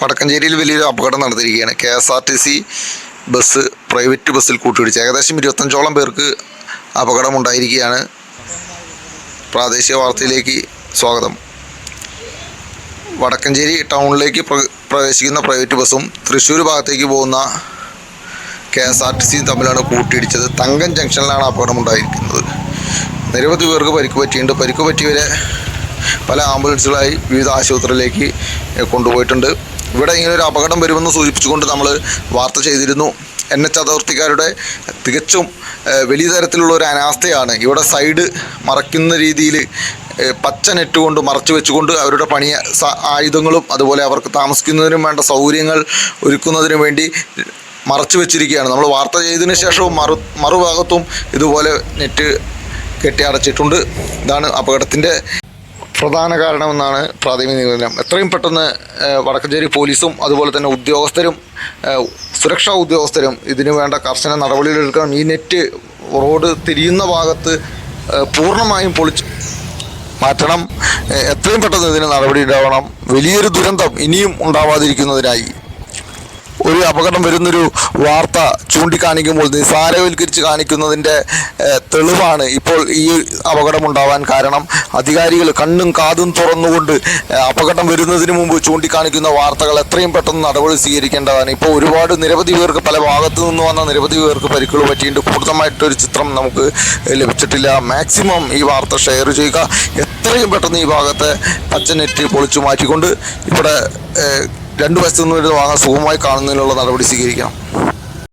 വടക്കഞ്ചേരിയിൽ വലിയൊരു അപകടം നടന്നിരിക്കുകയാണ്. K S R T C bus private ബസ്സിൽ കൂട്ടിയിടിച്ച്. ഏകദേശം ഇരുപത്തഞ്ചോളം പേർക്ക് അപകടമുണ്ടായിരിക്കുകയാണ്. പ്രാദേശിക വാർത്തയിലേക്ക് സ്വാഗതം. വടക്കഞ്ചേരി ടൗണിലേക്ക് പ്രവേശിക്കുന്ന പ്രൈവറ്റ് ബസ്സും തൃശ്ശൂർ ഭാഗത്തേക്ക് പോകുന്ന കെ എസ് ആർ ടി സിയും തമ്മിലാണ് കൂട്ടിയിടിച്ചത്. തങ്കം ജംഗ്ഷനിലാണ് അപകടമുണ്ടായിരിക്കുന്നത്. നിരവധി പേർക്ക് പരിക്ക് പറ്റിയിട്ടുണ്ട്. പരിക്ക് പറ്റിയവരെ പല ആംബുലൻസുകളായി വിവിധ ആശുപത്രിയിലേക്ക് കൊണ്ടുപോയിട്ടുണ്ട്. ഇവിടെ ഇങ്ങനെ ഒരു അപകടം വരുമെന്ന് സൂചിപ്പിച്ചുകൊണ്ട് നമ്മൾ വാർത്ത ചെയ്തിരുന്നു. എൻ എച്ച് അതോറിറ്റിക്കാരുടെ തികച്ചും വലിയ തരത്തിലുള്ള ഒരു അനാസ്ഥയാണ് ഇവിടെ സൈഡ് മറയ്ക്കുന്ന രീതിയിൽ പച്ച നെറ്റ് കൊണ്ട് മറച്ചു വെച്ചുകൊണ്ട് അവരുടെ പണിയ ആയുധങ്ങളും അതുപോലെ അവർക്ക് താമസിക്കുന്നതിനും വേണ്ട സൗകര്യങ്ങൾ ഒരുക്കുന്നതിനും വേണ്ടി മറച്ചു വെച്ചിരിക്കുകയാണ്. നമ്മൾ വാർത്ത ചെയ്തതിന് ശേഷവും മറു മറുഭാഗത്തും ഇതുപോലെ നെറ്റ് കെട്ടി അടച്ചിട്ടുണ്ട്. ഇതാണ് അപകടത്തിന്റെ പ്രധാന കാരണമെന്നാണ് പ്രാഥമിക നിഗമനം. എത്രയും പെട്ടെന്ന് വടക്കഞ്ചേരി പോലീസും അതുപോലെ തന്നെ ഉദ്യോഗസ്ഥരും സുരക്ഷാ ഉദ്യോഗസ്ഥരും ഇതിനു വേണ്ട കർശന നടപടികളെടുക്കണം. ഈ നെറ്റ് റോഡ് തിരിയുന്ന ഭാഗത്ത് പൂർണമായും പൊളിച്ച് മാറ്റണം. എത്രയും പെട്ടെന്ന് ഇതിന് നടപടി ഉണ്ടാവണം വലിയൊരു ദുരന്തം ഇനിയും ഉണ്ടാവാതിരിക്കുന്നതിനായി. ഒരു അപകടം വരുന്നൊരു വാർത്ത ചൂണ്ടിക്കാണിക്കുമ്പോൾ നിസ്സാരവൽക്കരിച്ച് കാണിക്കുന്നതിന്റെ തെളിവാണ് ഇപ്പോൾ ഈ അപകടമുണ്ടാവാൻ കാരണം. അധികാരികൾ കണ്ണും കാതും തുറന്നുകൊണ്ട് അപകടം വരുന്നതിന് മുമ്പ് ചൂണ്ടിക്കാണിക്കുന്ന വാർത്തകൾ എത്രയും പെട്ടെന്ന് നടപടി സ്വീകരിക്കേണ്ടതാണ്. ഇപ്പോൾ ഒരുപാട് നിരവധി പേർക്ക് പല ഭാഗത്തു നിന്ന് വന്ന നിരവധി പേർക്ക് പരിക്കുകൾ പറ്റിയിട്ടുണ്ട്. കൂടുതലായിട്ടൊരു ചിത്രം നമുക്ക് ലഭിച്ചിട്ടില്ല. മാക്സിമം ഈ വാർത്ത ഷെയർ ചെയ്യുക. എത്രയും പെട്ടെന്ന് ഈ ഭാഗത്തെ പച്ച നെറ്റ് പൊളിച്ചു മാറ്റിക്കൊണ്ട് ഇവിടെ രണ്ട് വശത്തു നിന്ന് വാങ്ങാൻ സുഖമായി കാണുന്നതിനുള്ള നടപടി സ്വീകരിക്കണം.